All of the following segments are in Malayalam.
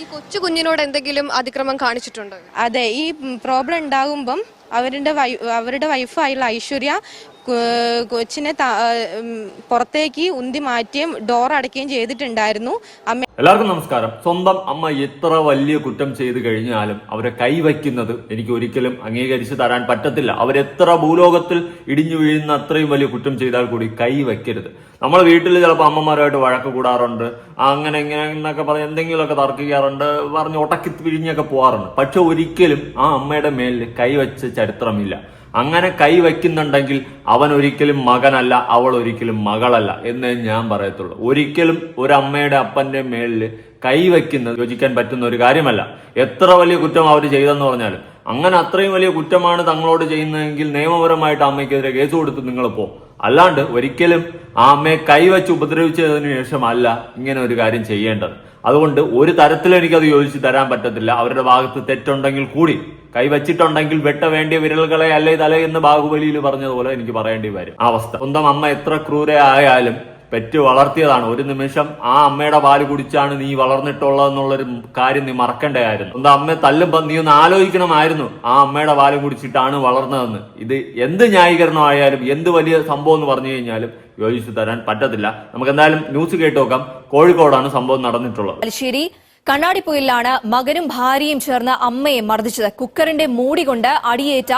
ഈ കൊച്ചു കുഞ്ഞിനോട് എന്തെങ്കിലും അതിക്രമം കാണിച്ചിട്ടുണ്ടോ? അതെ ഈ പ്രോബ്ലം ഉണ്ടാകുമ്പം അവരുടെ അവരുടെ വൈഫായുള്ള ഐശ്വര്യ കൊച്ചിനെ പുറത്തേക്ക് ഉന്തി മാറ്റുകയും ഡോർ അടയ്ക്കുകയും ചെയ്തിട്ടുണ്ടായിരുന്നു. അമ്മ എല്ലാവർക്കും നമസ്കാരം. സ്വന്തം അമ്മ എത്ര വലിയ കുറ്റം ചെയ്തു കഴിഞ്ഞാലും അവരെ കൈവയ്ക്കുന്നത് എനിക്ക് ഒരിക്കലും അംഗീകരിച്ചു തരാൻ പറ്റത്തില്ല. അവരെത്ര ഭൂലോകത്തിൽ ഇടിഞ്ഞു വീഴുന്ന അത്രയും വലിയ കുറ്റം ചെയ്താൽ കൂടി കൈവയ്ക്കരുത്. നമ്മൾ വീട്ടിൽ ചിലപ്പോൾ അമ്മമാരുമായിട്ട് വഴക്ക് കൂടാറുണ്ട്. അങ്ങനെ ഇങ്ങനെ എന്നൊക്കെ പറഞ്ഞ് എന്തെങ്കിലുമൊക്കെ തർക്കിക്കാറുണ്ട്. പറഞ്ഞ് ഉടക്കി പിരിഞ്ഞൊക്കെ പോകാറുണ്ട്. പക്ഷെ ഒരിക്കലും ആ അമ്മയുടെ മേലിൽ കൈവച്ച ചരിത്രമില്ല. അങ്ങനെ കൈ വയ്ക്കുന്നുണ്ടെങ്കിൽ അവൻ ഒരിക്കലും മകനല്ല അവൾ ഒരിക്കലും മകളല്ല എന്നേ ഞാൻ പറയത്തുള്ളൂ. ഒരിക്കലും ഒരു അമ്മയുടെ അപ്പന്റെ മേളിൽ കൈ വയ്ക്കുന്നത് യോജിക്കാൻ പറ്റുന്ന ഒരു കാര്യമല്ല. എത്ര വലിയ കുറ്റം അവർ ചെയ്തെന്ന് പറഞ്ഞാലും. അങ്ങനെ അത്രയും വലിയ കുറ്റമാണ് തങ്ങളോട് ചെയ്യുന്നതെങ്കിൽ നിയമപരമായിട്ട് അമ്മയ്ക്കെതിരെ കേസ് കൊടുത്ത് നിങ്ങൾ പോ. അല്ലാണ്ട് ഒരിക്കലും ആ അമ്മയെ കൈവച്ച് ഉപദ്രവിച്ചതിന് ശേഷമല്ല ഇങ്ങനെ ഒരു കാര്യം ചെയ്യേണ്ടത്. അതുകൊണ്ട് ഒരു തരത്തിലും എനിക്കത് യോജിച്ച് തരാൻ പറ്റത്തില്ല. അവരുടെ ഭാഗത്ത് തെറ്റുണ്ടെങ്കിൽ കൂടി. കൈവച്ചിട്ടുണ്ടെങ്കിൽ വെട്ട വേണ്ടിയ വിരലുകളെ അല്ലേ തല എന്ന് ബാഹുബലിയിൽ പറഞ്ഞതുപോലെ എനിക്ക് പറയേണ്ടി വരും. അവസ്ഥ. സ്വന്തം അമ്മ എത്ര ക്രൂരയായാലും പെറ്റ് വളർത്തിയതാണ്. ഒരു നിമിഷം ആ അമ്മയുടെ പാൽ കുടിച്ചാണ് നീ വളർന്നിട്ടുള്ളതെന്നുള്ളൊരു കാര്യം നീ മറക്കേണ്ടതായിരുന്നു. സ്വന്തം അമ്മയെ തല്ലുമ്പോ നീ ഒന്ന് ആലോചിക്കണമായിരുന്നു. ആ അമ്മയുടെ പാൽ കുടിച്ചിട്ടാണ് വളർന്നതെന്ന്. ഇത് എന്ത് ന്യായീകരണമായാലും എന്ത് വലിയ സംഭവം എന്ന് പറഞ്ഞു കഴിഞ്ഞാലും യോജിച്ചു തരാൻ പറ്റത്തില്ല. നമുക്ക് എന്തായാലും ന്യൂസ് കേട്ട് നോക്കാം. കോഴിക്കോടാണ് സംഭവം നടന്നിട്ടുള്ളത്. കണ്ണാടിപ്പൊയിലാണ് മകനും ഭാര്യയും ചേർന്ന് അമ്മയെ മർദ്ദിച്ചത്. കുക്കറിന്റെ മൂടി കൊണ്ട് അടിയേറ്റ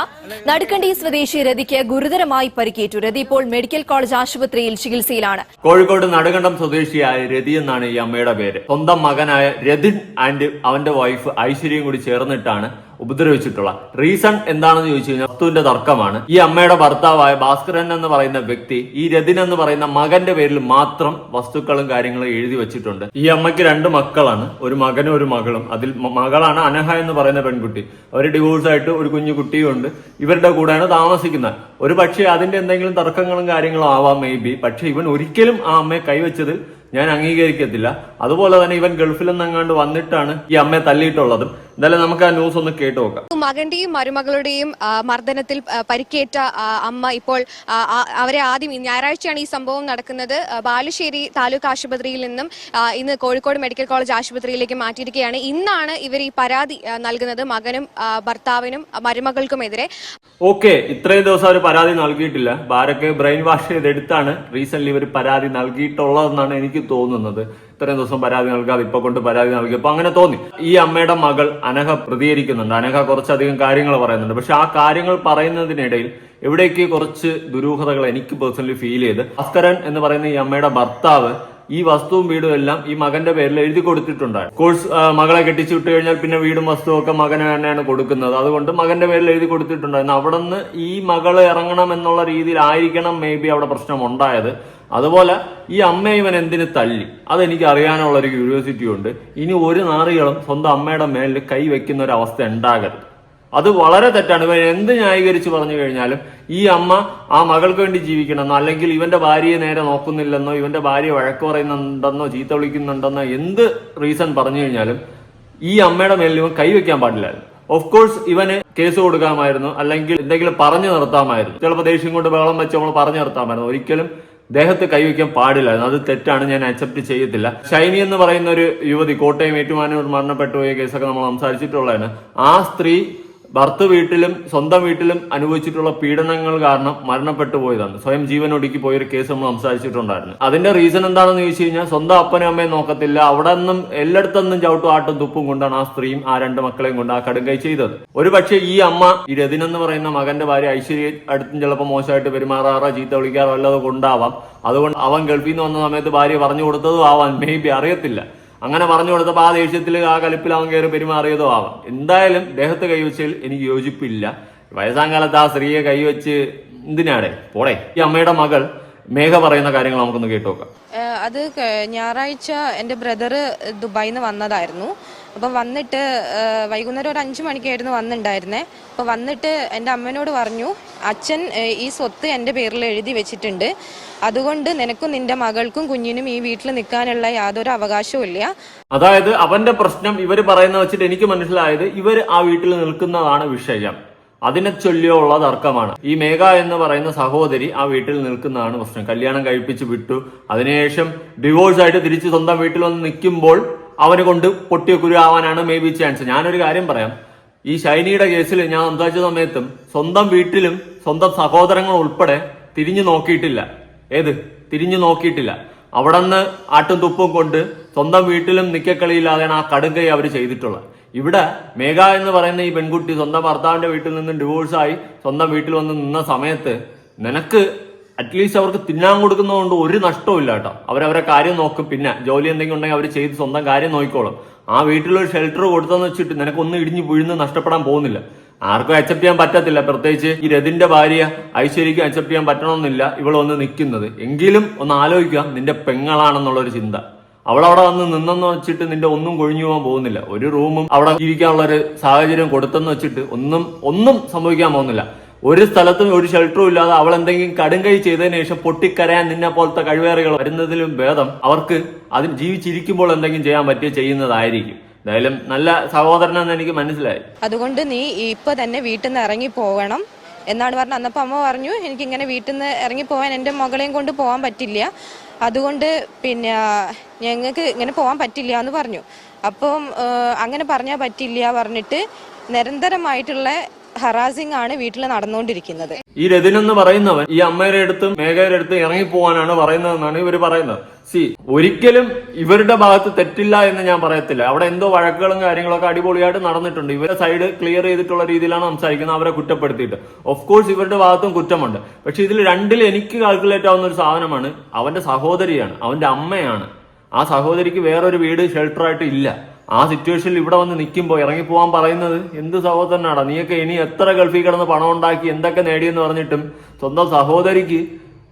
നടുക്കണ്ടി സ്വദേശി രതിക്ക് ഗുരുതരമായി പരിക്കേറ്റു. രതി ഇപ്പോൾ മെഡിക്കൽ കോളേജ് ആശുപത്രിയിൽ ചികിത്സയിലാണ്. കോഴിക്കോട് നടുകണ്ടം സ്വദേശിയായ രതി എന്നാണ് ഈ അമ്മയുടെ പേര്. സ്വന്തം മകനായ രതിൻ ആൻഡ് അവന്റെ വൈഫ് ഐശ്വര്യയും കൂടി ചേർന്നിട്ടാണ് ഉപദ്രവിച്ചിട്ടുള്ള. റീസൺ എന്താണെന്ന് ചോദിച്ചു കഴിഞ്ഞാൽ വസ്തുവിന്റെ തർക്കമാണ്. ഈ അമ്മയുടെ ഭർത്താവായ ഭാസ്കരൻ എന്ന് പറയുന്ന വ്യക്തി ഈ രതിൻ എന്ന് പറയുന്ന മകന്റെ പേരിൽ മാത്രം വസ്തുക്കളും കാര്യങ്ങളും എഴുതി വെച്ചിട്ടുണ്ട്. ഈ അമ്മയ്ക്ക് രണ്ട് മക്കളാണ്. ഒരു മകനും ഒരു മകളും. അതിൽ മകളാണ് അനഹ എന്ന് പറയുന്ന പെൺകുട്ടി. അവർ ഡിവോഴ്സ് ആയിട്ട് ഒരു കുഞ്ഞു കുട്ടിയുണ്ട്. ഇവരുടെ കൂടെയാണ് താമസിക്കുന്നത്. ഒരു പക്ഷേ അതിന്റെ എന്തെങ്കിലും തർക്കങ്ങളും കാര്യങ്ങളും ആവാം മേ ബി പക്ഷെ ഇവൻ ഒരിക്കലും ആ അമ്മയെ കൈവച്ചത് ഞാൻ അംഗീകരിക്കത്തില്ല. അതുപോലെ തന്നെ ഇവൻ ഗൾഫിൽ നിന്നെങ്ങാണ്ട് വന്നിട്ടാണ് ഈ അമ്മയെ തല്ലിയിട്ടുള്ളതും എന്തായാലും നമുക്ക് ആ ന്യൂസ് ഒന്ന് കേട്ടു നോക്കാം. മകന്റെയും മരുമകളുടെയും മർദ്ദനത്തിൽ പരിക്കേറ്റ അമ്മ ഇപ്പോൾ അവരെ ആദ്യം ഞായറാഴ്ചയാണ് ഈ സംഭവം നടക്കുന്നത്. ബാലുശ്ശേരി താലൂക്ക് ആശുപത്രിയിൽ നിന്നും ഇന്ന് കോഴിക്കോട് മെഡിക്കൽ കോളേജ് ആശുപത്രിയിലേക്ക് മാറ്റിയിരിക്കുകയാണ്. ഇന്നാണ് ഇവർ ഈ പരാതി നൽകുന്നത് മകനും ഭർത്താവിനും മരുമകൾക്കുമെതിരെ. ഓക്കെ ഇത്രയും ദിവസം അവർ പരാതി നൽകിയിട്ടില്ല. ബാരൊക്കെ ബ്രെയിൻ വാഷ് ചെയ്തെടുത്താണ് റീസെന്റ് ഇവർ പരാതി നൽകിയിട്ടുള്ളതെന്നാണ് എനിക്ക് തോന്നുന്നത്. ഇത്രയും ദിവസം പരാതി നൽകാതെ ഇപ്പൊ കൊണ്ട് പരാതി നൽകി. അപ്പൊ അങ്ങനെ തോന്നി. ഈ അമ്മയുടെ മകൾ അനഘ പ്രതികരിക്കുന്നുണ്ട്. അനഘ കുറച്ചധികം കാര്യങ്ങൾ പറയുന്നുണ്ട്. പക്ഷെ ആ കാര്യങ്ങൾ പറയുന്നതിനിടയിൽ എവിടേക്ക് കുറച്ച് ദുരൂഹതകൾ എനിക്ക് പേഴ്സണലി ഫീൽ ചെയ്ത്. ഭാസ്കരൻ എന്ന് പറയുന്ന ഈ അമ്മയുടെ ഭർത്താവ് ഈ വസ്തുവും വീടും എല്ലാം ഈ മകന്റെ പേരിൽ എഴുതി കൊടുത്തിട്ടുണ്ടായിരുന്നു കോഴ്സ് മകളെ കെട്ടിച്ചു വിട്ടു കഴിഞ്ഞാൽ പിന്നെ വീടും വസ്തുവും ഒക്കെ മകന് തന്നെയാണ് കൊടുക്കുന്നത്. അതുകൊണ്ട് മകന്റെ പേരിൽ എഴുതി കൊടുത്തിട്ടുണ്ടായിരുന്നു അവിടെ നിന്ന് ഈ മകൾ ഇറങ്ങണം എന്നുള്ള രീതിയിലായിരിക്കണം മേ ബി അവിടെ പ്രശ്നം ഉണ്ടായത് അതുപോലെ ഈ അമ്മ ഇവൻ എന്തിന് തല്ലി അതെനിക്ക് അറിയാനുള്ള ഒരു ക്യൂരിയോസിറ്റി ഉണ്ട്. ഇനി ഒരു നാറികളും സ്വന്തം അമ്മയുടെ മേലിൽ കൈ വെക്കുന്ന ഒരു അവസ്ഥ ഉണ്ടാകരുത്. അത് വളരെ തെറ്റാണ്. ഇവൻ എന്ത് ന്യായീകരിച്ച് പറഞ്ഞു കഴിഞ്ഞാലും ഈ അമ്മ ആ മകൾക്ക് വേണ്ടി ജീവിക്കണമെന്നോ അല്ലെങ്കിൽ ഇവന്റെ ഭാര്യയെ നേരെ നോക്കുന്നില്ലെന്നോ ഇവന്റെ ഭാര്യ വഴക്ക് പറയുന്നുണ്ടെന്നോ ചീത്ത വിളിക്കുന്നുണ്ടെന്നോ എന്ത് റീസൺ പറഞ്ഞു കഴിഞ്ഞാലും ഈ അമ്മയുടെ മേലിൽ ഇവൻ കൈവയ്ക്കാൻ പാടില്ലായിരുന്നു ഓഫ് കോഴ്സ് ഇവന് കേസ് കൊടുക്കാമായിരുന്നു അല്ലെങ്കിൽ എന്തെങ്കിലും പറഞ്ഞു നിർത്താമായിരുന്നു. ചിലപ്പോൾ ദേഷ്യം കൊണ്ട് ബഹളം വെച്ച് നമ്മൾ പറഞ്ഞു നിർത്താമായിരുന്നു. ഒരിക്കലും ദേഹത്ത് കൈവയ്ക്കാൻ പാടില്ലായിരുന്നു. അത് തെറ്റാണ് ഞാൻ അക്സെപ്റ്റ് ചെയ്യത്തില്ല ഷൈനി എന്ന് പറയുന്ന ഒരു യുവതി കോട്ടയം ഏറ്റുമാനൂർ മരണപ്പെട്ടു പോയ കേസൊക്കെ നമ്മൾ സംസാരിച്ചിട്ടുള്ളതാണ്. ആ സ്ത്രീ ഭർത്ത് വീട്ടിലും സ്വന്തം വീട്ടിലും അനുഭവിച്ചിട്ടുള്ള പീഡനങ്ങൾ കാരണം മരണപ്പെട്ടു പോയതാണ്. സ്വയം ജീവൻ ഒടുക്കി പോയൊരു കേസ് നമ്മൾ സംസാരിച്ചിട്ടുണ്ടായിരുന്നു. അതിന്റെ റീസൺ എന്താണെന്ന് ചോദിച്ചു കഴിഞ്ഞാൽ സ്വന്തം അപ്പനും അമ്മയും നോക്കത്തില്ല. അവിടെ നിന്നും എല്ലായിടത്തൊന്നും ചവിട്ടും ആട്ടും തുപ്പും കൊണ്ടാണ് ആ സ്ത്രീയും ആ രണ്ട് മക്കളെയും കൊണ്ട് ആ കടുങ്കൈ ചെയ്തത്. ഒരു പക്ഷേ ഈ അമ്മ ഈ രതിൻ എന്ന് പറയുന്ന മകന്റെ ഭാര്യ ഐശ്വര്യ അടുത്തും ചിലപ്പോൾ മോശമായിട്ട് പെരുമാറാറോ ചീത്ത വിളിക്കാറോ അല്ലാതെ കൊണ്ടാവാം അതുകൊണ്ട് അവൻ ഗൾഫിൽ നിന്ന് വന്ന സമയത്ത് ഭാര്യ പറഞ്ഞു കൊടുത്തതും ആവാൻ മേ ബി അറിയത്തില്ല. അങ്ങനെ പറഞ്ഞു കൊടുത്തപ്പോൾ ആ ദേഷ്യത്തിൽ ആ കലിപ്പിൽ അവൻ കയറി പെരുമാറിയതോ ആവാം. എന്തായാലും ദേഹത്ത് കൈവച്ചതിൽ എനിക്ക് യോജിപ്പില്ല. വയസ്സാം കാലത്ത് ആ സ്ത്രീയെ കൈവച്ച് എന്തിനാടെ? പോടെ. ഈ അമ്മയുടെ മകൾ മേഘ പറയുന്ന കാര്യങ്ങൾ നമുക്കൊന്ന് കേട്ടോക്കാം. അത് ഞായറാഴ്ച എന്റെ ബ്രദർ ദുബായിൽ വന്നതായിരുന്നു. അപ്പം വന്നിട്ട് വൈകുന്നേരം ഒരു അഞ്ച് മണിക്കായിരുന്നു വന്നിട്ടുണ്ടായിരുന്നേ അപ്പോൾ വന്നിട്ട് എന്റെ അമ്മനോട് പറഞ്ഞു അച്ഛൻ ഈ സ്വത്ത് എന്റെ പേരിൽ എഴുതി വെച്ചിട്ടുണ്ട്. അതുകൊണ്ട് നിനക്കും നിന്റെ മകൾക്കും കുഞ്ഞിനും ഈ വീട്ടിൽ നിൽക്കാനുള്ള യാതൊരു അവകാശവും ഇല്ല. അതായത് അവന്റെ പ്രശ്നം ഇവർ പറയുന്ന വെച്ചിട്ട് എനിക്ക് മനസ്സിലായത് ഇവർ ആ വീട്ടിൽ നിൽക്കുന്നതാണ് വിഷയം. അതിനെ ചൊല്ലിയുള്ള തർക്കമാണ്. ഈ മേഘ എന്ന് പറയുന്ന സഹോദരി ആ വീട്ടിൽ നിൽക്കുന്നതാണ് പ്രശ്നം. കല്യാണം കഴിപ്പിച്ച് വിട്ടു. അതിനുശേഷം ഡിവോഴ്സ് ആയിട്ട് തിരിച്ച് സ്വന്തം വീട്ടിൽ വന്ന് നിൽക്കുമ്പോൾ അവന് കൊണ്ട് പൊട്ടിയ കുരുവാനാണ് മേ ബി ചാൻസ്. ഞാനൊരു കാര്യം പറയാം. ഈ ഷൈനിയുടെ കേസിൽ ഞാൻ സംസാരിച്ച സമയത്തും സ്വന്തം വീട്ടിലും സ്വന്തം സഹോദരങ്ങൾ ഉൾപ്പെടെ തിരിഞ്ഞു നോക്കിയിട്ടില്ല. ഏത്? തിരിഞ്ഞു നോക്കിയിട്ടില്ല. അവിടെ നിന്ന് ആട്ടും തുപ്പും കൊണ്ട് സ്വന്തം വീട്ടിലും നിക്കക്കളിയില്ലാതെയാണ് ആ കടുങ്കൈ അവർ ചെയ്തിട്ടുള്ളത്. ഇവിടെ മേഘ എന്ന് പറയുന്ന ഈ പെൺകുട്ടി സ്വന്തം ഭർത്താവിന്റെ വീട്ടിൽ നിന്നും ഡിവോഴ്സായി സ്വന്തം വീട്ടിൽ വന്ന് നിന്ന സമയത്ത് നിനക്ക് അറ്റ്ലീസ്റ്റ് അവർക്ക് തിന്നാൻ കൊടുക്കുന്നതുകൊണ്ട് ഒരു നഷ്ടവും ഇല്ല കേട്ടോ. അവരവരെ കാര്യം നോക്കും. പിന്നെ ജോലി എന്തെങ്കിലും ഉണ്ടെങ്കിൽ അവർ ചെയ്ത് സ്വന്തം കാര്യം നോക്കിക്കോളും. ആ വീട്ടിലൊരു ഷെൽട്ടർ കൊടുത്തെന്ന് വെച്ചിട്ട് നിനക്കൊന്നും ഇടിഞ്ഞു വീഴുന്ന് നഷ്ടപ്പെടാൻ പോകുന്നില്ല. ആർക്കും അക്സെപ്റ്റ് ചെയ്യാൻ പറ്റത്തില്ല. പ്രത്യേകിച്ച് ഈ രതിന്റെ ഭാര്യ ഐശ്വര്യക്ക് അക്സെപ്റ്റ് ചെയ്യാൻ പറ്റണമെന്നില്ല ഇവൾ വന്ന് നിൽക്കുന്നത്. എങ്കിലും ഒന്ന് ആലോചിക്കുക നിന്റെ പെങ്ങളാണെന്നുള്ള ഒരു ചിന്ത. അവൾ അവിടെ വന്ന് നിന്നെന്ന് വെച്ചിട്ട് നിന്റെ ഒന്നും കൊഴിഞ്ഞു പോകാൻ പോകുന്നില്ല. ഒരു റൂമും അവിടെ ജീവിക്കാനുള്ള ഒരു സാഹചര്യം കൊടുത്തെന്ന് വെച്ചിട്ട് ഒന്നും ഒന്നും സംഭവിക്കാൻ പോകുന്നില്ല. ഒരു സ്ഥലത്തും ഒരു ഷെൽട്ടറും ഇല്ലാതെ അവൾ എന്തെങ്കിലും കടുങ്കൈ ചെയ്തതിനു ശേഷം പൊട്ടിക്കരയാൻ നിന്നെ പോലത്തെ കഴിവേറുകൾ വരുന്നതിലും ഭേദം അവർക്ക് അതിന് ജീവിച്ചിരിക്കുമ്പോൾ എന്തെങ്കിലും ചെയ്യാൻ പറ്റിയ ചെയ്യുന്നതായിരിക്കും. എന്തായാലും നല്ല സഹോദരനെന്ന് എനിക്ക് മനസ്സിലായി. അതുകൊണ്ട് നീ ഇപ്പൊ തന്നെ വീട്ടിൽ നിന്ന് ഇറങ്ങി പോകണം എന്നാണ് പറഞ്ഞത്. അന്നപ്പോൾ അമ്മ പറഞ്ഞു എനിക്ക് ഇങ്ങനെ വീട്ടിൽ നിന്ന് ഇറങ്ങി പോകാൻ എന്റെ മകളെയും കൊണ്ട് പോകാൻ പറ്റില്ല. അതുകൊണ്ട് പിന്നെ ഞങ്ങൾക്ക് ഇങ്ങനെ പോകാൻ പറ്റില്ല എന്ന് പറഞ്ഞു. അപ്പം അങ്ങനെ പറഞ്ഞാൽ പറ്റില്ല പറഞ്ഞിട്ട് നിരന്തരമായിട്ടുള്ള ഹറാസിംഗ് ആണ് വീട്ടിൽ നടന്നുകൊണ്ടിരിക്കുന്നത്. ഈ രതിൻ എന്ന് പറയുന്നവൻ ഈ അമ്മയുടെ അടുത്തും മേഘയുടെ അടുത്ത് ഇറങ്ങി പോകാനാണ് പറയുന്നതെന്നാണ് ഇവർ പറയുന്നത്. സി ഒരിക്കലും ഇവരുടെ ഭാഗത്ത് തെറ്റില്ല എന്ന് ഞാൻ പറയത്തില്ല. അവിടെ എന്തോ വഴക്കുകളും കാര്യങ്ങളൊക്കെ അടിപൊളിയായിട്ട് നടന്നിട്ടുണ്ട്. ഇവരുടെ സൈഡ് ക്ലിയർ ചെയ്തിട്ടുള്ള രീതിയിലാണ് സംസാരിക്കുന്നത് അവരെ കുറ്റപ്പെടുത്തിയിട്ട്. ഓഫ് കോഴ്സ് ഇവരുടെ ഭാഗത്തും കുറ്റമുണ്ട്. പക്ഷെ ഇതിൽ രണ്ടിൽ എനിക്ക് കാൽക്കുലേറ്റ് ആവുന്ന ഒരു സാധനമാണ് അവന്റെ സഹോദരിയാണ് അവന്റെ അമ്മയാണ്. ആ സഹോദരിക്ക് വേറൊരു വീട് ഷെൽട്ടറായിട്ട് ഇല്ല. ആ സിറ്റുവേഷനിൽ ഇവിടെ വന്ന് നിൽക്കുമ്പോൾ ഇറങ്ങി പോകാൻ പറയുന്നത് എന്ത് സഹോദരനാടാ? നീയൊക്കെ ഇനി എത്ര ഗൾഫിൽ കിടന്ന് പണം ഉണ്ടാക്കി എന്തൊക്കെ നേടിയെന്ന് പറഞ്ഞിട്ടും സ്വന്തം സഹോദരിക്ക്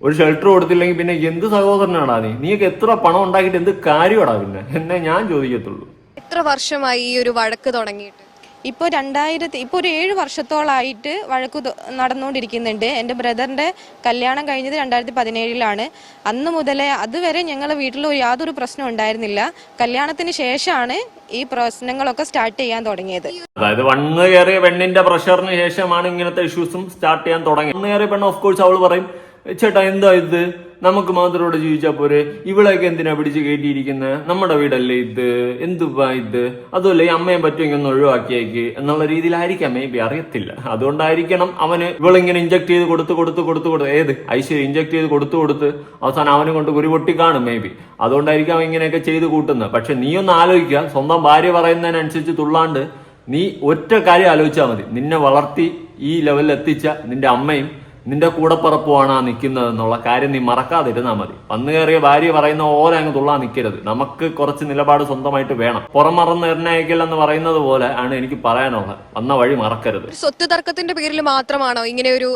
ഒരു ഷെൽട്ടർ കൊടുത്തില്ലെങ്കിൽ പിന്നെ എന്ത് സഹോദരനാടാ നീ? നീയൊക്കെ എത്ര പണം ഉണ്ടാക്കിയിട്ട് എന്ത് കാര്യമാടാ പിന്നെ? എന്നെ ഞാൻ ചോദിക്കത്തുള്ളൂ. എത്ര വർഷമായി ഈ ഒരു വഴക്ക് തുടങ്ങിയിട്ട്? ഇപ്പോൾ രണ്ടായിരത്തി ഇപ്പോൾ ഒരു ഏഴ് വർഷത്തോളായിട്ട് വഴക്ക് നടന്നുകൊണ്ടിരിക്കുന്നുണ്ട്. എന്റെ ബ്രദറിന്റെ കല്യാണം കഴിഞ്ഞത് രണ്ടായിരത്തി പതിനേഴിലാണ്. അന്ന് മുതലേ അതുവരെ ഞങ്ങൾ വീട്ടിൽ യാതൊരു പ്രശ്നം ഉണ്ടായിരുന്നില്ല. കല്യാണത്തിന് ശേഷമാണ് ഈ പ്രശ്നങ്ങളൊക്കെ സ്റ്റാർട്ട് ചെയ്യാൻ തുടങ്ങിയത്. അതായത് വണ്ണ് കയറിയ പെണ്ണിന്റെ പ്രഷറിന് ശേഷമാണ് ഇങ്ങനത്തെ ഇഷ്യൂസും സ്റ്റാർട്ട് ചെയ്യാൻ തുടങ്ങിയത്. വണ്ണ് കയറിയ പെണ്ണ് ഓഫ് കോഴ്സ് അവൾ പറയും ചേട്ടാ എന്താ ഇത്? നമുക്ക് മാത്രം ഇവിടെ ജീവിച്ചാ പോരെ. ഇവളെയൊക്കെ എന്തിനാ പിടിച്ച് കയറ്റിയിരിക്കുന്നത് നമ്മുടെ വീടല്ലേ ഇത്? എന്തുവാ ഇത്? അതുമല്ല ഈ അമ്മയെ പറ്റുമെങ്കിൽ ഒന്ന് ഒഴിവാക്കിയേക്ക്. എന്നുള്ള രീതിയിലായിരിക്കാം മേ ബി അറിയത്തില്ല. അതുകൊണ്ടായിരിക്കണം അവന് ഇവളിങ്ങനെ ഇഞ്ചക്ട് ചെയ്ത് കൊടുത്ത് കൊടുത്ത് കൊടുത്ത് കൊടുത്ത്. ഏത്? ഐശ്വര്യ ഇഞ്ചക്ട് ചെയ്ത് കൊടുത്ത് കൊടുത്ത് അവസാനം അവനെ കൊണ്ട് കുരു പൊട്ടി കാണും മേ ബി അതുകൊണ്ടായിരിക്കും അവൻ ഇങ്ങനെയൊക്കെ ചെയ്ത് കൂട്ടുന്നത്. പക്ഷെ നീ ഒന്ന് ആലോചിക്കുക. സ്വന്തം ഭാര്യ പറയുന്നതിനനുസരിച്ച് തുള്ളാണ്ട് നീ ഒറ്റ കാര്യം ആലോചിച്ചാൽ മതി. നിന്നെ വളർത്തി ഈ ലെവലിൽ എത്തിച്ച നിന്റെ അമ്മയും നിന്റെ കൂടപ്പറപ്പുമാണ് ആ നിൽക്കുന്നത് എന്നുള്ള കാര്യം നീ മറക്കാതിരുന്നാൽ മതി. വന്നു കയറിയ ഭാര്യ പറയുന്ന ഓരോ അങ്ങ് തുള്ളാൻ നിൽക്കരുത് നമുക്ക് കുറച്ച് നിലപാട് സ്വന്തമായിട്ട് വേണം. പുറമറന്ന് നിർണയിക്കൽ എന്ന് പറയുന്നത് പോലെ ആണ് എനിക്ക് പറയാനുള്ളത്. വന്ന വഴി മറക്കരുത്. സ്വത്ത് തർക്കത്തിന്റെ പേരിൽ മാത്രമാണോ ഇങ്ങനെ ഒരു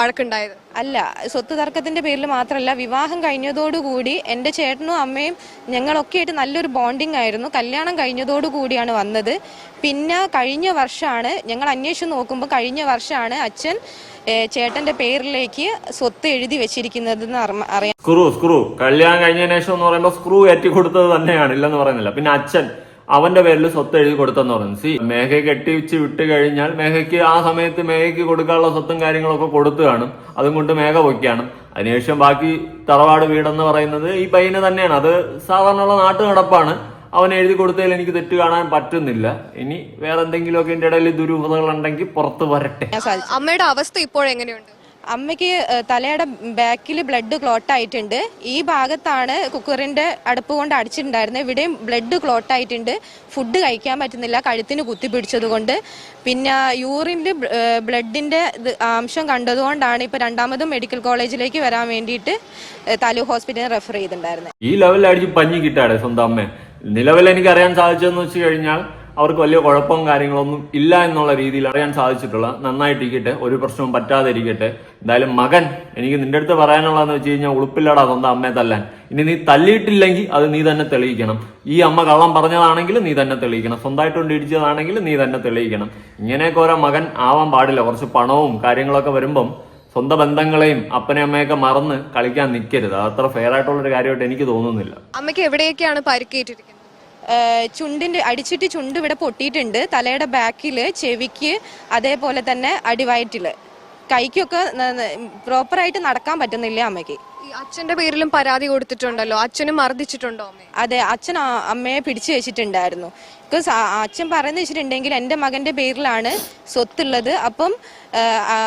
വഴക്കുണ്ടായത്? അല്ല സ്വത്ത് തർക്കത്തിന്റെ പേരിൽ മാത്രമല്ല വിവാഹം കഴിഞ്ഞതോടുകൂടി എന്റെ ചേട്ടനും അമ്മയും ഞങ്ങളൊക്കെ ആയിട്ട് നല്ലൊരു ബോണ്ടിങ് ആയിരുന്നു. കല്യാണം കഴിഞ്ഞതോടുകൂടിയാണ് വന്നത്. പിന്നെ കഴിഞ്ഞ വർഷമാണ് ഞങ്ങൾ അന്വേഷിച്ച് നോക്കുമ്പോൾ കഴിഞ്ഞ വർഷമാണ് അച്ഛൻ ചേട്ടന്റെ പേരിലേക്ക് സ്വത്ത് എഴുതി വെച്ചിരിക്കുന്നതെന്ന് അറിമ- അറിയാം. Screw screw. കല്യാണം കഴിഞ്ഞതിന് ശേഷം എന്ന് പറയുമ്പോൾ സ്ക്രൂ ഏറ്റി കൊടുത്തത് തന്നെയാണ് ഇല്ലെന്ന് പറയുന്നില്ല. പിന്നെ അച്ഛൻ അവന്റെ പേരിൽ സ്വത്ത് എഴുതി കൊടുത്തെന്ന് പറഞ്ഞു സി മേഘ കെട്ടിവെച്ച് വിട്ട് കഴിഞ്ഞാൽ മേഘയ്ക്ക് ആ സമയത്ത് മേഘയ്ക്ക് കൊടുക്കാനുള്ള സ്വത്തും കാര്യങ്ങളൊക്കെ കൊടുത്തു കാണും. അതും കൊണ്ട് മേഘ പൊയ്ക്കാണ് അതിനുശേഷം ബാക്കി തറവാട് വീടെന്ന് പറയുന്നത് ഈ പയ്യന് തന്നെയാണ്. അത് സാധാരണയുള്ള നാട്ടു നടപ്പാണ് അവൻ എഴുതി കൊടുത്തതിൽ എനിക്ക് തെറ്റ് കാണാൻ പറ്റുന്നില്ല. ഇനി വേറെ എന്തെങ്കിലുമൊക്കെ എന്റെ ഇടയിൽ ദുരൂഹതകൾ ഉണ്ടെങ്കിൽ പുറത്ത് വരട്ടെ. അമ്മയുടെ അവസ്ഥ ഇപ്പോഴെങ്ങനെയുണ്ട് അമ്മയ്ക്ക് തലയുടെ ബാക്കിൽ ബ്ലഡ് ക്ലോട്ട് ആയിട്ടുണ്ട്. ഈ ഭാഗത്താണ് കുക്കറിന്റെ അടുപ്പ് കൊണ്ട് അടിച്ചിട്ടുണ്ടായിരുന്നത്. ഇവിടെയും ബ്ലഡ് ക്ലോട്ട് ആയിട്ടുണ്ട്. ഫുഡ് കഴിക്കാൻ പറ്റുന്നില്ല. കഴുത്തിന് കുത്തി പിടിച്ചതുകൊണ്ട്. പിന്നെ യൂറിനിൽ ബ്ലഡിന്റെ ആംശം അംശം കണ്ടതുകൊണ്ടാണ് ഇപ്പൊ രണ്ടാമതും മെഡിക്കൽ കോളേജിലേക്ക് വരാൻ വേണ്ടിയിട്ട് താലൂക്ക് ഹോസ്പിറ്റലിൽ റെഫർ ചെയ്തിട്ടുണ്ടായിരുന്നത്. ഈ ലെവലിൽ അടിച്ച് പഞ്ഞി കിട്ടാടെ സ്വന്തം അമ്മ. നിലവിൽ എനിക്ക് അറിയാൻ സാധിച്ചതെന്ന് വെച്ച് കഴിഞ്ഞാൽ അവർക്ക് വലിയ കുഴപ്പവും കാര്യങ്ങളൊന്നും ഇല്ല എന്നുള്ള രീതിയിൽ അറിയാൻ സാധിച്ചിട്ടുള്ള നന്നായിട്ടിരിക്കട്ടെ ഒരു പ്രശ്നവും പറ്റാതെ ഇരിക്കട്ടെ എന്തായാലും മകൻ എനിക്ക് നിന്റെ അടുത്ത് പറയാനുള്ളതെന്ന് വെച്ച് കഴിഞ്ഞാൽ ഉളുപ്പില്ലടാ സ്വന്തം അമ്മയെ തല്ലാൻ. ഇനി നീ തല്ലിയിട്ടില്ലെങ്കിൽ അത് നീ തന്നെ തെളിയിക്കണം. ഈ അമ്മ കള്ളം പറഞ്ഞതാണെങ്കിൽ നീ തന്നെ തെളിയിക്കണം. സ്വന്തമായിട്ടുണ്ട് ഇടിച്ചതാണെങ്കിൽ നീ തന്നെ തെളിയിക്കണം. ഇങ്ങനെയൊക്കെ ഓരോ മകൻ ആവാൻ പാടില്ല. കുറച്ച് പണവും കാര്യങ്ങളൊക്കെ വരുമ്പം സ്വന്തം ബന്ധങ്ങളെയും അപ്പനെ അമ്മയൊക്കെ മറന്ന് കളിക്കാൻ നിൽക്കരുത് അത് അത്ര ഫെയർ ആയിട്ടുള്ള ഒരു കാര്യമായിട്ട് എനിക്ക് തോന്നുന്നില്ല. അമ്മയ്ക്ക് എവിടെയൊക്കെയാണ് പരിക്കേറ്റിരിക്കുന്നത്? ചുണ്ടിന്റെ അടിച്ചിട്ട് ചുണ്ട് ഇവിടെ പൊട്ടിയിട്ടുണ്ട്. തലയുടെ ബാക്കിൽ ചെവിക്ക് അതേപോലെ തന്നെ അടിവയറ്റിൽ. കൈക്കൊക്കെ പ്രോപ്പറായിട്ട് നടക്കാൻ പറ്റുന്നില്ല അമ്മയ്ക്ക്. അച്ഛന്റെ പേരിലും പരാതി കൊടുത്തിട്ടുണ്ടല്ലോ. അച്ഛനും മർദ്ദിച്ചിട്ടുണ്ടോ അതെ അച്ഛൻ അമ്മയെ പിടിച്ചു വെച്ചിട്ടുണ്ടായിരുന്നു. ബിക്കോസ് അച്ഛൻ പറയുന്നത് വെച്ചിട്ടുണ്ടെങ്കിൽ എന്റെ മകന്റെ പേരിലാണ് സ്വത്തുള്ളത്. അപ്പം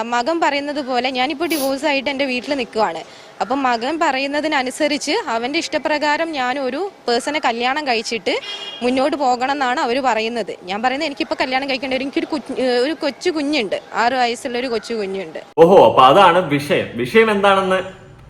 മകൻ പറയുന്നത് പോലെ ഞാനിപ്പോൾ ഡിവോഴ്സ് ആയിട്ട് എന്റെ വീട്ടിൽ നിൽക്കുവാണ്. അപ്പം മകൻ പറയുന്നതിനനുസരിച്ച് അവന്റെ ഇഷ്ടപ്രകാരം ഞാൻ ഒരു പേഴ്സണെ കല്യാണം കഴിച്ചിട്ട് മുന്നോട്ട് പോകണം എന്നാണ് അവർ പറയുന്നത്. ഞാൻ പറയുന്നത് എനിക്കിപ്പോൾ കല്യാണം കഴിക്കേണ്ട എനിക്കൊരു ഒരു കൊച്ചു കുഞ്ഞുണ്ട്. ആറ് വയസ്സുള്ള ഒരു കൊച്ചു കുഞ്ഞുണ്ട്. ഓഹോ അപ്പൊ അതാണ് വിഷയം. വിഷയം എന്താണെന്ന്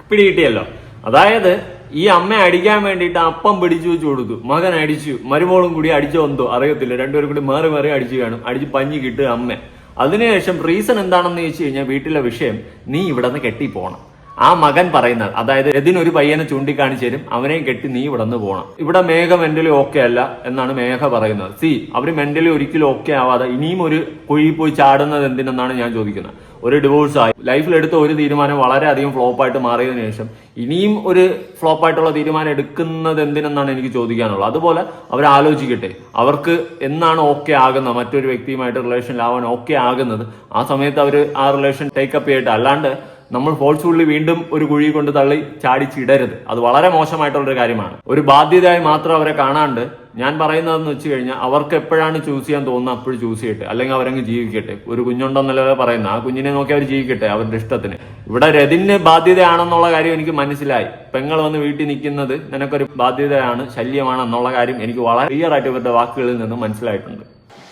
പിടികിട്ടിയല്ലോ. അതായത് ഈ അമ്മ അടിക്കാൻ വേണ്ടിയിട്ട് അപ്പം പിടിച്ചു വെച്ച് കൊടുത്തു മകൻ അടിച്ചു മരുമോളും കൂടി അടിച്ചോ എന്തോ അറിയത്തില്ല. രണ്ടുപേരും കൂടി മാറി മാറി അടിച്ചു കാണും. അടിച്ച് പഞ്ഞി കിട്ടുക അമ്മ. അതിനുശേഷം റീസൺ എന്താണെന്ന് ചോദിച്ചു കഴിഞ്ഞാൽ വീട്ടിലെ വിഷയം നീ ഇവിടെ നിന്ന് കെട്ടി പോണം ആ മകൻ പറയുന്നത് അതായത് എതിനൊരു പയ്യനെ ചൂണ്ടിക്കാണിച്ചു തരും അവനെയും കെട്ടി നീ ഇവിടെ നിന്ന് പോകണം ഇവിടെ മേഘ മെന്റലി ഓക്കെ അല്ല എന്നാണ് മേഘ പറയുന്നത്. സി അവർ മെന്റലി ഒരിക്കലും ഓക്കെ ആവാതെ ഇനിയും ഒരു കുഴി പോയി ചാടുന്നത് എന്തിനെന്നാണ് ഞാൻ ചോദിക്കുന്നത്. ഒരു ഡിവോഴ്സ് ആയി. ലൈഫിൽ എടുത്ത ഒരു തീരുമാനം വളരെയധികം ഫ്ലോപ്പായിട്ട് മാറിയതിനു ശേഷം ഇനിയും ഒരു ഫ്ലോപ്പായിട്ടുള്ള തീരുമാനം എടുക്കുന്നത് എന്തിനെന്നാണ് എനിക്ക് ചോദിക്കാനുള്ളത്. അതുപോലെ അവർ ആലോചിക്കട്ടെ അവർക്ക് എന്നാണ് ഓക്കെ ആകുന്നത്? മറ്റൊരു വ്യക്തിയുമായിട്ട് റിലേഷനിലാവാൻ ഓക്കെ ആകുന്നത്? ആ സമയത്ത് അവർ ആ റിലേഷൻ ടേക്കപ്പ് ചെയ്യട്ടെ. അല്ലാണ്ട് നമ്മൾ ഫോഴ്സ്ഫുള്ളി വീണ്ടും ഒരു കുഴി കൊണ്ട് തള്ളി ചാടിച്ചിടരുത് അത് വളരെ മോശമായിട്ടുള്ളൊരു കാര്യമാണ്. ഒരു ബാധ്യതയായി മാത്രം അവരെ കാണാണ്ട് ഞാൻ പറയുന്നതെന്ന് വെച്ച് കഴിഞ്ഞാൽ അവർക്ക് എപ്പോഴാണ് ചൂസ് ചെയ്യാൻ തോന്നുന്നത് അപ്പോഴും ചൂസ് ചെയ്യട്ടെ. അല്ലെങ്കിൽ അവരങ്ങ് ജീവിക്കട്ടെ. ഒരു കുഞ്ഞുണ്ടെന്നല്ലേ പറയുന്നത് ആ കുഞ്ഞിനെ നോക്കി അവർ ജീവിക്കട്ടെ അവരുടെ ഇഷ്ടത്തിന്. ഇവിടെ രതിന് ബാധ്യതയാണെന്നുള്ള കാര്യം എനിക്ക് മനസ്സിലായി. പെങ്ങൾ വന്ന് വീട്ടിൽ നിൽക്കുന്നത് നിനക്കൊരു ബാധ്യതയാണ് ശല്യമാണ് എന്നുള്ള കാര്യം എനിക്ക് വളരെ ക്ലിയർ ആയിട്ട് ഇവരുടെ വാക്കുകളിൽ നിന്ന് മനസ്സിലായിട്ടുണ്ട്.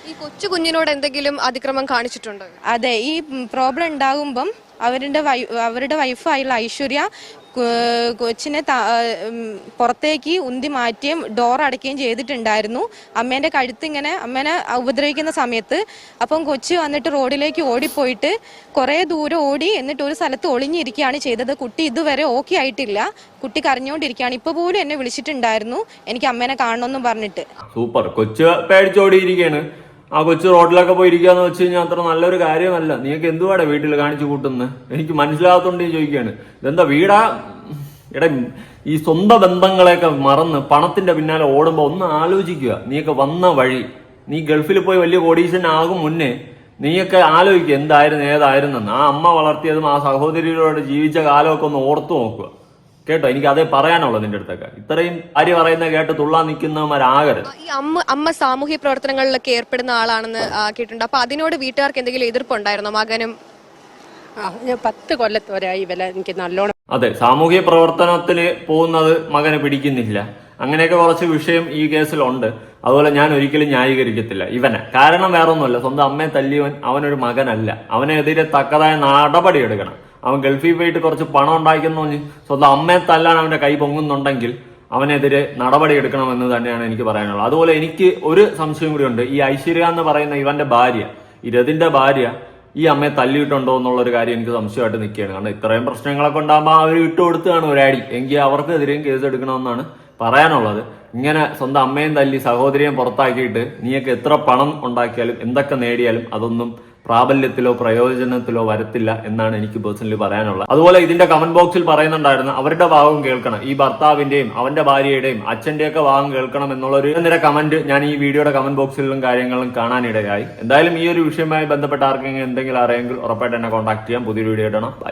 ഈ കൊച്ചു കുഞ്ഞിനോട് എന്തെങ്കിലും അതിക്രമം കാണിച്ചിട്ടുണ്ടോ? അതെ ഈ പ്രോബ്ലം ഉണ്ടാകുമ്പം അവരുടെ അവരുടെ വൈഫായുള്ള ഐശ്വര്യ കൊച്ചിനെ പുറത്തേക്ക് ഉന്തി മാറ്റുകയും ഡോർ അടയ്ക്കുകയും ചെയ്തിട്ടുണ്ടായിരുന്നു. അമ്മേന്റെ കഴുത്ത് ഇങ്ങനെ അമ്മേനെ ഉപദ്രവിക്കുന്ന സമയത്ത് അപ്പം കൊച്ചു വന്നിട്ട് റോഡിലേക്ക് ഓടിപ്പോയിട്ട് കുറേ ദൂരം ഓടി എന്നിട്ട് ഒരു സ്ഥലത്ത് ഒളിഞ്ഞിരിക്കുകയാണ് ചെയ്തത്. കുട്ടി ഇതുവരെ ഓക്കെ ആയിട്ടില്ല. കുട്ടി കരഞ്ഞുകൊണ്ടിരിക്കുകയാണ്. ഇപ്പോൾ പോലും എന്നെ വിളിച്ചിട്ടുണ്ടായിരുന്നു. എനിക്ക് അമ്മേനെ കാണണമെന്നും പറഞ്ഞിട്ട്. സൂപ്പർ. കൊച്ചു പേടിച്ചോടിയിരിക്കുകയാണ് ആ കൊച്ചു റോഡിലൊക്കെ പോയി ഇരിക്കാന്ന് വെച്ച് കഴിഞ്ഞാൽ അത്ര നല്ലൊരു കാര്യമല്ല. നിങ്ങൾക്ക് എന്തുവാടെ വീട്ടിൽ കാണിച്ചു കൂട്ടുന്നത് എനിക്ക് മനസ്സിലാകത്തോണ്ട് ഞാൻ ചോദിക്കുകയാണ് ഇതെന്താ വീടാ? എടാ ഈ സ്വന്തം ബന്ധങ്ങളെയൊക്കെ മറന്ന് പണത്തിന്റെ പിന്നാലെ ഓടുമ്പോൾ ഒന്ന് ആലോചിക്കുക. നീയൊക്കെ വന്ന വഴി. നീ ഗൾഫിൽ പോയി വലിയ കോടീശ്വരൻ ആകും മുന്നേ നീയൊക്കെ ആലോചിക്കുക എന്തായിരുന്നു ഏതായിരുന്നെന്ന്. ആ അമ്മ വളർത്തിയതും ആ സഹോദരിയോട് ജീവിച്ച കാലമൊക്കെ ഒന്ന് ഓർത്തു നോക്കുക. കേട്ടോ എനിക്ക് അതേ പറയാനുള്ളത് നിന്റെ അടുത്തൊക്കെ. ഇത്രയും ആര് പറയുന്ന കേട്ട് തുള്ളാൻ നിൽക്കുന്നവന്മാരാകരുത്. ഈ അമ്മ അമ്മ സാമൂഹ്യ പ്രവർത്തനങ്ങളിലൊക്കെ ഏർപ്പെടുന്ന ആളാണെന്ന് ആ, കേട്ടിട്ടുണ്ട്. അപ്പൊ അതിനോട് വീട്ടുകാർക്ക് എന്തെങ്കിലും എതിർപ്പുണ്ടായിരുന്നോ മകനും? ആ ഞാൻ പത്ത് കൊല്ലത്തോരായി ഇവല എനിക്ക് നല്ലോണം അതെ സാമൂഹ്യ പ്രവർത്തനത്തിന് പോകുന്നത് മകനെ പിടിക്കുന്നില്ല. അങ്ങനെയൊക്കെ കുറച്ച് വിഷയം ഈ കേസിലുണ്ട്. അതുപോലെ ഞാൻ ഒരിക്കലും ന്യായീകരിക്കത്തില്ല ഇവനെ. കാരണം വേറൊന്നുമല്ല സ്വന്തം അമ്മയെ തല്ലിയവൻ അവനൊരു മകനല്ല. അവനെതിരെ തക്കതായ നടപടി എടുക്കണം. അവൻ ഗൾഫിൽ പോയിട്ട് കുറച്ച് പണം ഉണ്ടാക്കുന്നു സ്വന്തം അമ്മയെ തല്ലാൻ അവന്റെ കൈ പൊങ്ങുന്നുണ്ടെങ്കിൽ അവനെതിരെ നടപടി എടുക്കണമെന്ന് തന്നെയാണ് എനിക്ക് പറയാനുള്ളത്. അതുപോലെ എനിക്ക് ഒരു സംശയം ഉണ്ട്. ഈ ഐശ്വര്യ എന്ന് പറയുന്ന ഇവന്റെ ഭാര്യ ഇരതിന്റെ ഭാര്യ ഈ അമ്മയെ തല്ലിയിട്ടുണ്ടോ എന്നുള്ള ഒരു കാര്യം എനിക്ക് സംശയമായിട്ട് നിൽക്കുകയാണ്. കാരണം ഇത്രയും പ്രശ്നങ്ങളൊക്കെ ഉണ്ടാകുമ്പോൾ അവർ ഇട്ടുകൊടുത്താണ് ഒരാടി എങ്കിൽ അവർക്കെതിരെയും കേസ് എടുക്കണമെന്നാണ് പറയാനുള്ളത്. ഇങ്ങനെ സ്വന്തം അമ്മയും തല്ലി സഹോദരിയും പുറത്താക്കിയിട്ട് നീയൊക്കെ എത്ര പണം ഉണ്ടാക്കിയാലും എന്തൊക്കെ നേടിയാലും അതൊന്നും പ്രാബല്യത്തിലോ പ്രയോജനത്തിലോ വരത്തില്ല എന്നാണ് എനിക്ക് പേഴ്സണലി പറയാനുള്ളത്. അതുപോലെ ഇതിന്റെ കമന്റ് ബോക്സിൽ പറയുന്നുണ്ടായിരുന്നു അവരുടെ ഭാഗം കേൾക്കണം. ഈ ഭർത്താവിന്റെയും അവന്റെ ഭാര്യയുടെയും അച്ഛന്റെയൊക്കെ ഭാഗം കേൾക്കണം എന്നുള്ള ഒരു നിര കമന്റ് ഞാൻ ഈ വീഡിയോയുടെ കമന്റ് ബോക്സിലും കാര്യങ്ങളും കാണാനിടയായി. എന്തായാലും ഈ ഒരു വിഷയവുമായി ബന്ധപ്പെട്ട ആർക്കെങ്കിലും എന്തെങ്കിലും അറിയെങ്കിൽ ഉറപ്പായിട്ട് എന്നെ കോൺടാക്ട് ചെയ്യാം. പുതിയൊരു വീഡിയോ ഇടണം ബൈ